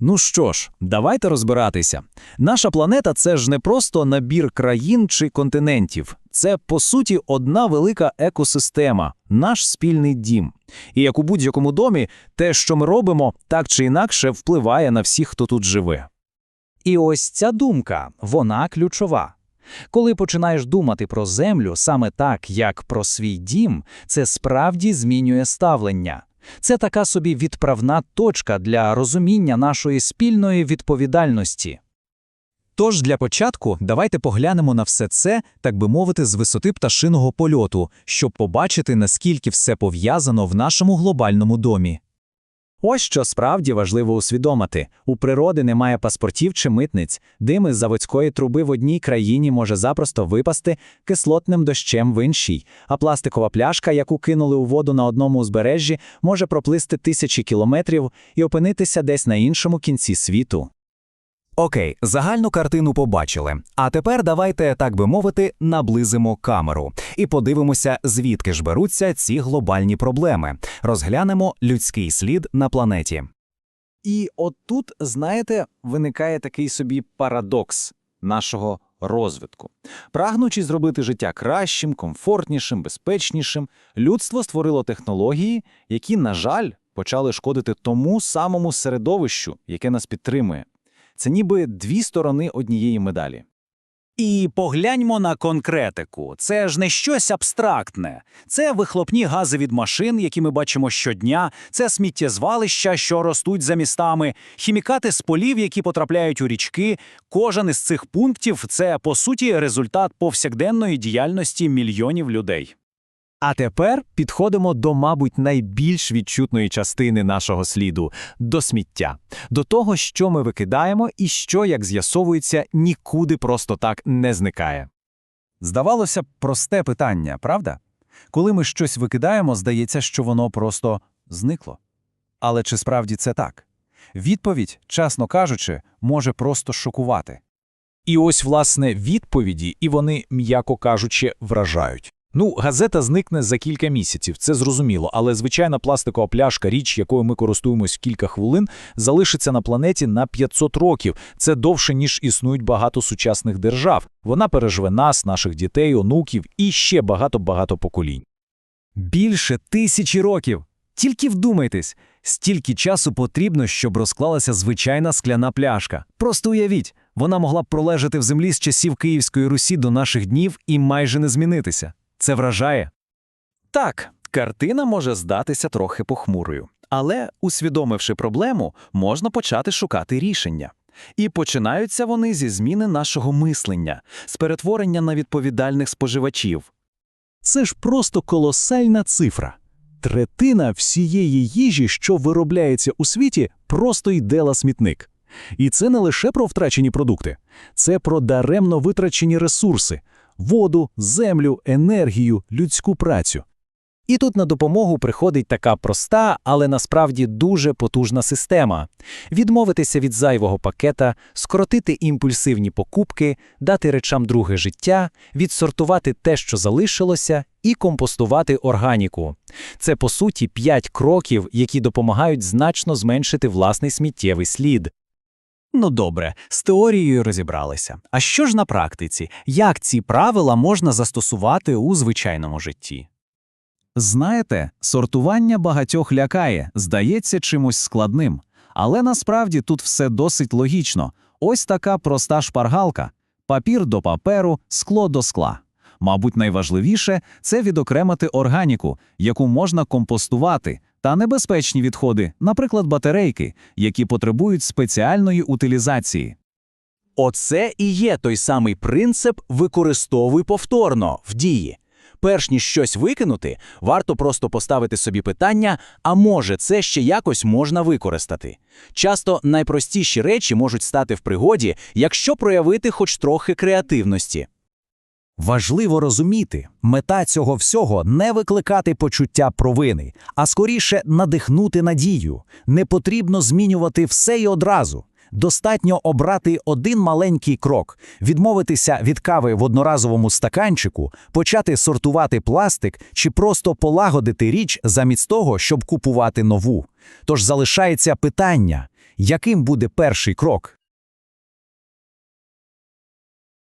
Ну що ж, давайте розбиратися. Наша планета це ж не просто набір країн чи континентів. Це, по суті, одна велика екосистема, наш спільний дім. І як у будь-якому домі, те, що ми робимо, так чи інакше впливає на всіх, хто тут живе. І ось ця думка, вона ключова. Коли починаєш думати про землю саме так, як про свій дім, це справді змінює ставлення. Це така собі відправна точка для розуміння нашої спільної відповідальності. Тож для початку давайте поглянемо на все це, так би мовити, з висоти пташиного польоту, щоб побачити, наскільки все пов'язано в нашому глобальному домі. Ось що справді важливо усвідомити. У природи немає паспортів чи митниць. Дим із заводської труби в одній країні може запросто випасти кислотним дощем в іншій, а пластикова пляшка, яку кинули у воду на одному узбережжі, може проплисти тисячі кілометрів і опинитися десь на іншому кінці світу. Окей, загальну картину побачили. А тепер давайте, так би мовити, наблизимо камеру і подивимося, звідки ж беруться ці глобальні проблеми. Розглянемо людський слід на планеті. І от тут, знаєте, виникає такий собі парадокс нашого розвитку. Прагнучи зробити життя кращим, комфортнішим, безпечнішим, людство створило технології, які, на жаль, почали шкодити тому самому середовищу, яке нас підтримує. Це ніби дві сторони однієї медалі. І погляньмо на конкретику. Це ж не щось абстрактне. Це вихлопні гази від машин, які ми бачимо щодня, це сміттєзвалища, що ростуть за містами, хімікати з полів, які потрапляють у річки. Кожен із цих пунктів це, по суті, результат повсякденної діяльності мільйонів людей. А тепер підходимо до, мабуть, найбільш відчутної частини нашого сліду до сміття, до того, що ми викидаємо і що, як з'ясовується, нікуди просто так не зникає. Здавалося б, просте питання, правда? Коли ми щось викидаємо, здається, що воно просто зникло. Але чи справді це так? Відповідь, чесно кажучи, може просто шокувати. І ось, власне, відповіді, і вони, м'яко кажучи, вражають. Ну, газета зникне за кілька місяців, це зрозуміло, але звичайна пластикова пляшка, річ, якою ми користуємось кілька хвилин, залишиться на планеті на 500 років. Це довше, ніж існують багато сучасних держав. Вона переживе нас, наших дітей, онуків і ще багато-багато поколінь. Більше тисячі років. Тільки вдумайтесь, стільки часу потрібно, щоб розклалася звичайна скляна пляшка. Просто уявіть, вона могла б пролежати в землі з часів Київської Русі до наших днів і майже не змінитися. Це вражає. Так, картина може здатися трохи похмурою, але, усвідомивши проблему, можна почати шукати рішення. І починаються вони зі зміни нашого мислення, з перетворення на відповідальних споживачів. Це ж просто колосальна цифра. Третина всієї їжі, що виробляється у світі, просто йде на смітник. І це не лише про втрачені продукти, це про даремно витрачені ресурси воду, землю, енергію, людську працю. І тут на допомогу приходить така проста, але насправді дуже потужна система: відмовитися від зайвого пакета, скоротити імпульсивні покупки, дати речам друге життя, відсортувати те, що залишилося, і компостувати органіку. Це по суті п'ять кроків, які допомагають значно зменшити власний сміттєвий слід. Ну добре, з теорією розібралися. А що ж на практиці? Як ці правила можна застосувати у звичайному житті? Знаєте, сортування багатьох лякає, здається чимось складним. Але насправді тут все досить логічно. Ось така проста шпаргалка: папір до паперу, скло до скла. Мабуть, найважливіше це відокремити органіку, яку можна компостувати, та небезпечні відходи, наприклад, батарейки, які потребують спеціальної утилізації. Оце і є той самий принцип використовуй повторно в дії. Перш ніж щось викинути, варто просто поставити собі питання, а може це ще якось можна використати. Часто найпростіші речі можуть стати в пригоді, якщо проявити хоч трохи креативності. Важливо розуміти, мета цього всього не викликати почуття провини, а скоріше надихнути надію. Не потрібно змінювати все й одразу. Достатньо обрати один маленький крок, відмовитися від кави в одноразовому стаканчику, почати сортувати пластик чи просто полагодити річ замість того, щоб купувати нову. Тож залишається питання, Яким буде перший крок?